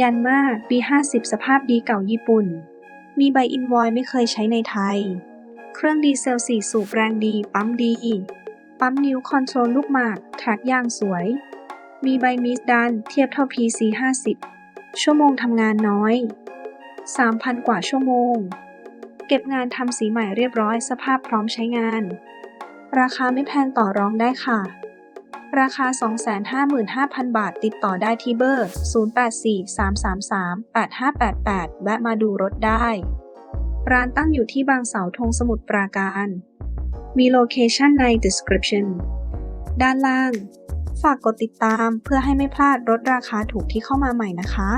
ยันมาปี 50 สภาพดีเก่าญี่ปุ่น มีใบอินวอยไม่เคยใช้ในไทย เครื่องดีเซล4สูบแรงดี ปั๊มดี ปั๊มนิ้วคอนโทรลลูกหมากแทร็กย่างสวย มีใบมีดดันเทียบเท่า PC 50 ชั่วโมงทำงานน้อย 3,000 กว่าชั่วโมง เก็บงานทำสีใหม่เรียบร้อยสภาพพร้อมใช้งาน ราคาไม่แพงต่อรองได้ค่ะ ราคา 255,000 บาทติดต่อได้ที่เบอร์ 0843338588แวะมาดูรถได้ ร้านตั้งอยู่ที่บางเสาธงสมุทรปราการ มีโลเคชั่นใน description ด้านล่าง ฝากกดติดตามเพื่อให้ไม่พลาดรถราคาถูกที่เข้ามาใหม่นะคะ